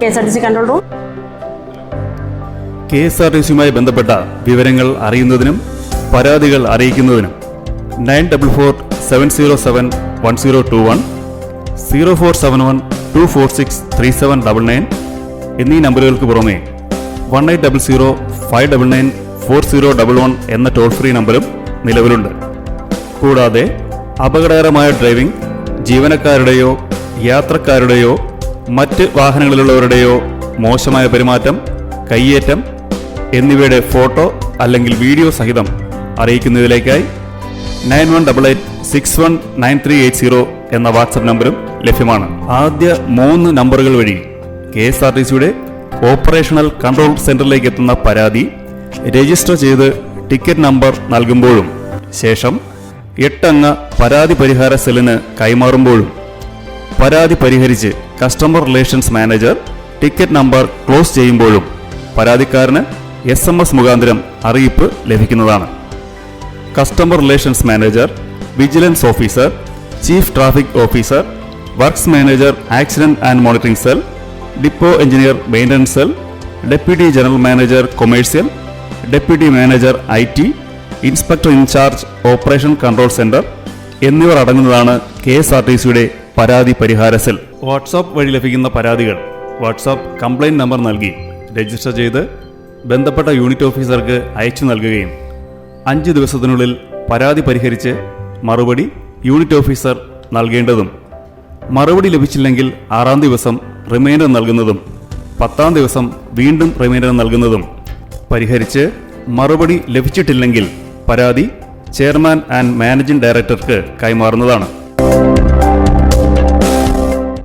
KSRTC control room K S R T സിയുമായി ബന്ധപ്പെട്ട വിവരങ്ങൾ അറിയുന്നതിനും പരാതികൾ അറിയിക്കുന്നതിനും nine double four seven zero seven one zero two one zero four seven one two four six three seven double nine എന്നീ നമ്പറുകൾക്ക് പുറമെ one eight double zero five double nine four zero double one എന്ന toll free നമ്പറും നിലവിലുണ്ട്. കൂടാതെ അപകടകരമായ driving ജീവനക്കാരുടെയോ യാത്രക്കാരുടെയോ മറ്റ് വാഹനങ്ങളിലുള്ളവരുടെയോ മോശമായ പെരുമാറ്റം കയ്യേറ്റം എന്നിവയുടെ ഫോട്ടോ അല്ലെങ്കിൽ വീഡിയോ സഹിതം അറിയിക്കുന്നതിലേക്കായി nine one double eight six one nine three eight zero എന്ന വാട്സപ്പ് നമ്പറും ലഭ്യമാണ്. ആദ്യ മൂന്ന് നമ്പറുകൾ വഴി കെ എസ് ആർ ടി സിയുടെ ഓപ്പറേഷണൽ കൺട്രോൾ സെന്ററിലേക്ക് എത്തുന്ന പരാതി രജിസ്റ്റർ ചെയ്ത് ടിക്കറ്റ് നമ്പർ നൽകുമ്പോഴും ശേഷം എട്ടംഗ പരാതി പരിഹാര സെല്ലിന് കൈമാറുമ്പോഴും പരാതി പരിഹരിച്ച് customer relations manager ticket number close ചെയ്യുമ്പോഴും പരാതിക്കാരന് എസ് എം എസ് മുഖാന്തരം അറിയിപ്പ് ലഭിക്കുന്നതാണ്. Customer relations manager vigilance officer chief traffic officer works manager accident and monitoring cell depot engineer maintenance cell deputy general manager commercial deputy manager I T inspector incharge operation control centre എന്നിവർ അടങ്ങുന്നതാണ് K S R T സിയുടെ പരാതി പരിഹാര cell. WhatsApp വഴി ലഭിക്കുന്ന പരാതികൾ WhatsApp complaint number നൽകി register ചെയ്ത് ബന്ധപ്പെട്ട യൂണിറ്റ് ഓഫീസർക്ക് അയച്ചു നൽകുകയും അഞ്ച് ദിവസത്തിനുള്ളിൽ പരാതി പരിഹരിച്ച് മറുപടി യൂണിറ്റ് ഓഫീസർ നൽകേണ്ടതും മറുപടി ലഭിച്ചില്ലെങ്കിൽ ആറാം ദിവസം റിമൈൻഡർ നൽകുന്നതും പത്താം ദിവസം വീണ്ടും റിമൈൻഡർ നൽകുന്നതും പരിഹരിച്ച് മറുപടി ലഭിച്ചിട്ടില്ലെങ്കിൽ പരാതി ചെയർമാൻ ആൻഡ് മാനേജിംഗ് ഡയറക്ടർക്ക് കൈമാറുന്നതാണ്.